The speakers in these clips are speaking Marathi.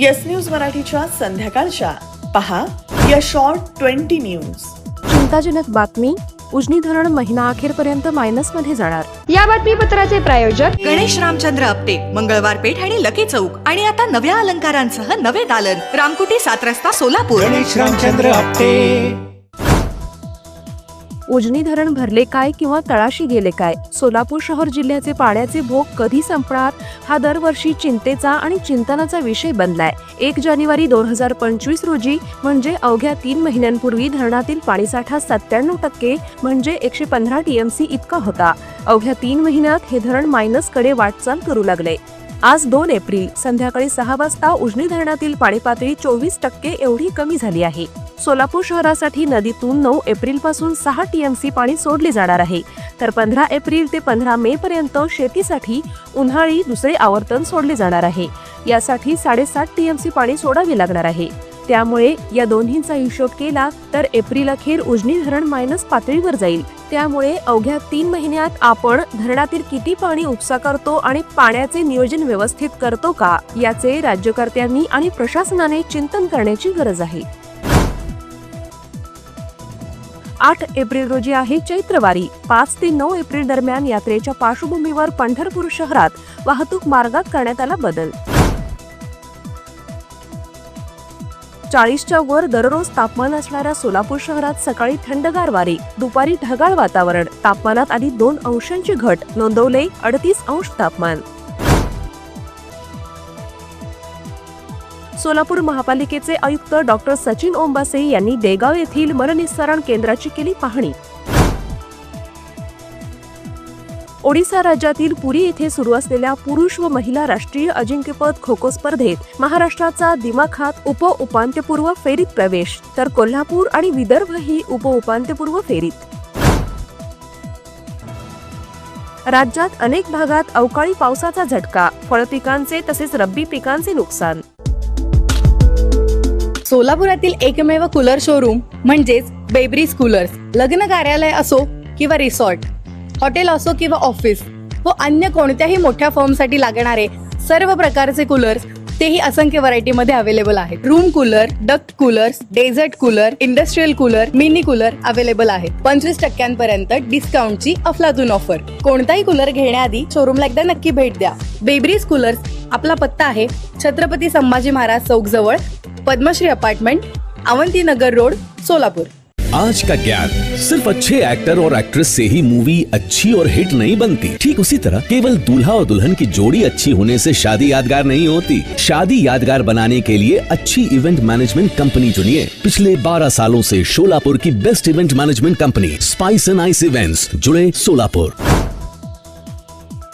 येस न्यूज मराठीच्या संध्याकाळच्या. पहा या शॉर्ट ट्वेंटी न्यूज चिंताजनक बातमी उजनी धरण महिना अखेरपर्यंत मायनसमध्ये जाणार. या बातमीपत्राचे प्रायोजक गणेश रामचंद्र आपटे मंगळवार पेठ आणि लकी चौक आणि आता नव्या अलंकारांसह नवे दालन रामकुटी सात रस्ता सोलापूर. गणेश रामचंद्र आपटे. उजनी धरण भरले काय किंवा तळाशी गेले काय? सोलापूर शहर जिल्ह्याचे पाण्याचे भोग कधी संपणार? हा दरवर्षी चिंतेचा आणि चिंतनाचा विषय बनलाय. एक जानेवारी दोन हजार पंचवीस रोजी म्हणजे अवघ्या तीन महिन्यांपूर्वी धरणातील पाणीसाठा सत्त्याण्णव टक्के म्हणजे एकशे पंधरा टीएमसी इतका होता. अवघ्या तीन महिन्यात हे धरण मायनसकडे वाटचाल करू लागले. आज दोन एप्रिल संध्याकाळी सहा वाजता उजनी धरणातील पाणी पातळी चोवीस टक्के एवढी कमी झाली आहे. सोलापूर शहरासाठी नदीतून नऊ एप्रिलपासून सहा टीएमसी पाणी सोडले जाणार आहे. तर पंधरा एप्रिल ते पंधरा मे पर्यंत शेतीसाठी उन्हाळी दुसरे आवर्तन सोडले जाणार आहे. यासाठी साडेसात टीएमसी पाणी सोडावे लागणार आहे. त्यामुळे या दोन्हींचा हिशोब केला तर एप्रिल अखेर उजनी धरण मायनस पातळीवर जाईल. त्यामुळे अवघ्या तीन महिन्यात आपण धरणातील किती पाणी उपसा करतो आणि पाण्याचे नियोजन व्यवस्थित करतो का याचे राज्यकर्त्यांनी आणि प्रशासनाने चिंतन करण्याची गरज आहे. आठ एप्रिल रोजी आहे चैत्रवारी. पाच ते नऊ एप्रिल दरम्यान यात्रेच्या पार्श्वभूमीवर पंढरपूर शहरात वाहतूक मार्गात करण्यात आला बदल. चाळीसच्या वर दररोज तापमान असणाऱ्या सोलापूर शहरात सकाळी थंडगार वारे दुपारी ढगाळ वातावरण तापमानात आधी दोन अंशांची घट नोंदवले अडतीस अंश तापमान. सोलापूर महापालिकेचे आयुक्त डॉक्टर सचिन ओंबासे यांनी देगाव येथील मलनिस्सारण केंद्राची केली पाहणी. ओडिसा राज्यातील पुरी येथे सुरू असलेल्या पुरुष व महिला राष्ट्रीय अजिंक्यपद खो खो स्पर्धेत महाराष्ट्राचा दिमाखात उप उपांत्यपूर्व फेरीत प्रवेश तर कोल्हापूर आणि विदर्भ ही उप उपांत्यपूर्व फेरीत. राज्यात अनेक भागात अवकाळी पावसाचा झटका फळपिकांचे तसेच रब्बी पिकांचे नुकसान. सोलापुरातील एकमेव कूलर शोरूम म्हणजेच बेबरीज कूलर्स लग्न कार्यालय असो किंवा रिसॉर्ट हॉटेल असो किंवा ऑफिस व अन्य कोणत्याही मोठ्या फॉर्मसाठी लागणारे सर्व प्रकारचे कूलर्स तेही असंख्य व्हरायटीमध्ये अवेलेबल आहेत. Room cooler duct coolers desert cooler industrial cooler mini cooler available आहेत. पंचवीस टक्क्यांपर्यंत डिस्काउंटची अफलातून ऑफर कोणताही कूलर घेण्याआधी शोरूमला एकदा नक्की भेट द्या. बेबरीज कूलर्स आपला पत्ता आहे छत्रपती संभाजी महाराज चौक जवळ पद्मश्री अपार्टमेंट अवंती नगर रोड सोलापुर। आज का ज्ञान सिर्फ़ अच्छे एक्टर और एक्ट्रेस से ही मूवी अच्छी और हिट नहीं बनती। ठीक उसी तरह केवल दूल्हा और दुल्हन की जोड़ी अच्छी होने से शादी यादगार नहीं होती। शादी यादगार बनाने के लिए अच्छी इवेंट मैनेजमेंट कंपनी चुनिए। पिछले 12 सालों से शोलापुर की best event management company spice and ice events जुड़े सोलापुर।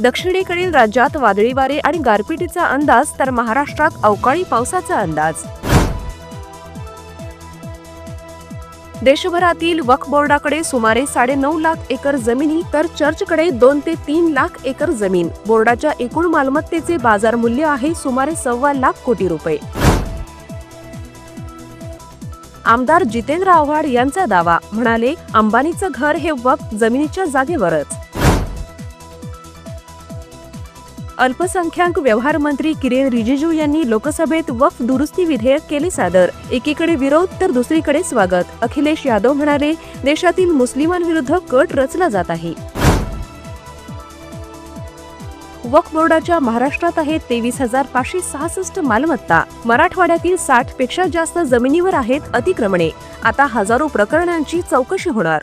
दक्षिणेकडील राज्यात वादळी वारे आणि गारपिटीचा अंदाज तर महाराष्ट्रात अवकाळी पावसाचा अंदाज. देशभरातील वक्फ बोर्डाकडे सुमारे साडेनऊ लाख एकर जमिनी तर चर्चकडे दोन ते तीन लाख एकर जमीन. बोर्डाच्या एकूण मालमत्तेचे बाजार मूल्य आहे सुमारे सव्वा लाख कोटी रुपये. आमदार जितेंद्र आव्हाड यांचा दावा म्हणाले अंबानीचं घर हे वक्फ जमिनीच्या जागेवरच. अल्पसंख्याक व्यवहार मंत्री किरेन रिजिजू यांनी लोकसभेत वक्फ दुरुस्ती विधेयक केले सादर. एकीकडे विरोध तर दुसरीकडे स्वागत. अखिलेश यादव म्हणाले देशातील मुस्लिमांविरुद्ध कट रचला जात आहे. वक्फ बोर्डाच्या महाराष्ट्रात आहे तेवीस हजार पाचशे सहासष्ट मालमत्ता. मराठवाड्यातील साठपेक्षा जास्त जमिनीवर आहेत अतिक्रमणे. आता हजारो प्रकरणांची चौकशी होणार.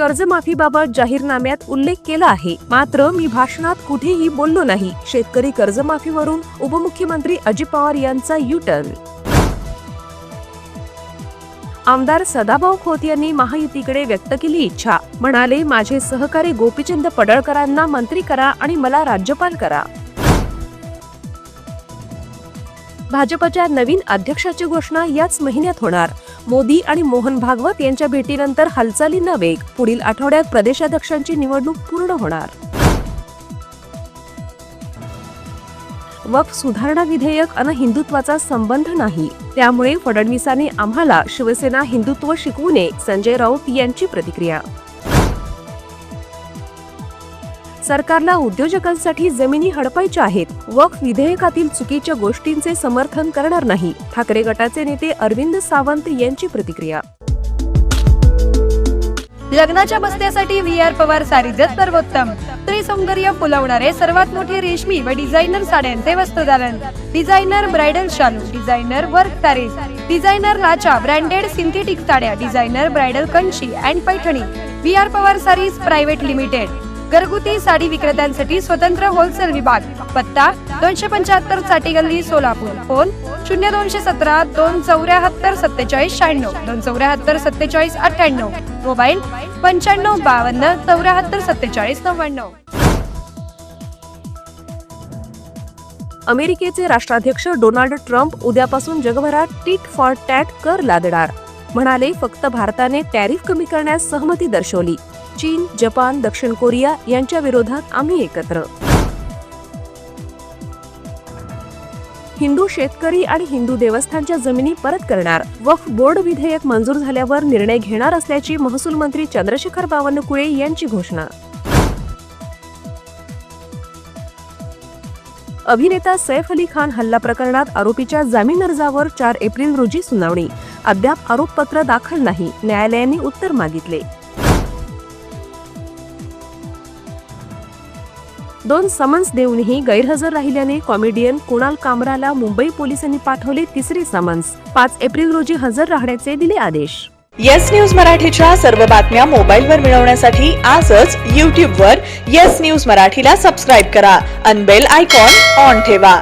कर्जमाफीबाबत जाहीरनाम्यात उल्लेख केला आहे. मात्र मी भाषणात कुठेही बोललो नाही. शेतकरी कर्जमाफीवरून उपमुख्यमंत्री अजित पवार यांचा यू टर्न आमदार सदाभाऊ खोत यांनी महायुतीकडे व्यक्त केली इच्छा. म्हणाले माझे सहकारी गोपीचंद पडळकरांना मंत्री करा आणि मला राज्यपाल करा. भाजपच्या नवीन अध्यक्षाची घोषणा याच महिन्यात होणार. मोदी आणि मोहन भागवत यांच्या भेटीनंतर हालचालींना वेग पुढील आठवड्यात प्रदेशाध्यक्षांची निवडणूक पूर्ण होणार. वक्फ सुधारणा विधेयक अन हिंदुत्वाचा संबंध नाही. त्यामुळे फडणवीसांनी आम्हाला शिवसेना हिंदुत्व शिकवू नये संजय राऊत यांची प्रतिक्रिया. सरकारला उद्योजकांसाठी जमिनी हडपायच्या आहेत. वक्फ विधेयकातील चुकीच्या गोष्टींचे समर्थन करणार नाही. ठाकरे गटाचे नेते अरविंद सावंत यांची प्रतिक्रिया. लग्नाच्या बस्त्यासाठी व्ही आर पवार सारीजत सर्वोत्तम. स्त्री सौंदर्य फुलवणारे सर्वात मोठे रेशमी व डिझायनर साड्यांचे वस्त्रदालन डिझायनर ब्रायडल शालू डिझायनर वर्क सारीज डिझायनर लाचा ब्रँडेड सिंथेटिक साड्या designer bridal Kanchi and Paithani. V R Pawar sarees private limited. घरगुती साडी विक्रेत्यांसाठी स्वतंत्र होलसेल विभाग. पत्ता दोनशे पंच्याहत्तरसाठी गल्ली सोलापूर. फोन शून्य दोनशे सतरा दोन चौऱ्याहत्तर सत्तेचाळीस शहाण्णव. दोन चौऱ्याहत्तर सत्तेचाळीस अठ्ठ्याण्णव. मोबाईल पंच्याण्णव बावन्न चौऱ्याहत्तर सत्तेचाळीस नव्याण्णव. अमेरिकेचे राष्ट्राध्यक्ष डोनाल्ड ट्रम्प उद्यापासून जगभरात टीट फॉर टॅट कर लादणार. म्हणाले फक्त भारताने टॅरिफ कमी करण्यास सहमती दर्शवली. चीन जपान दक्षिण कोरिया यांच्या विरोधात आम्ही एकत्र. हिंदू शेतकरी आणि हिंदू देवस्थानच्या जमिनी परत करणार. वक्फ बोर्ड विधेयक मंजूर झाल्यावर निर्णय घेणार असल्याची महसूल मंत्री चंद्रशेखर बावनकुळे यांची घोषणा. अभिनेता सैफ अली खान हल्ला प्रकरणात आरोपीच्या जामीन अर्जावर चार एप्रिल रोजी सुनावणी. अद्याप आरोपपत्र दाखल नाही. न्यायालयाने उत्तर मागितले. दोन समन्स देऊनही गैरहजर राहिल्याने कॉमेडियन कुणाल कामराला मुंबई पोलिसांनी पाठवले तिसरे समन्स. पाच एप्रिल रोजी हजर राहण्याचे दिले आदेश. येस न्यूज मराठीच्या सर्व बातम्या मोबाईलवर मिळवण्यासाठी आजच यूट्यूबवर येस न्यूज मराठीला सबस्क्राईब करा. अनबेल आयकॉन ऑन ठेवा.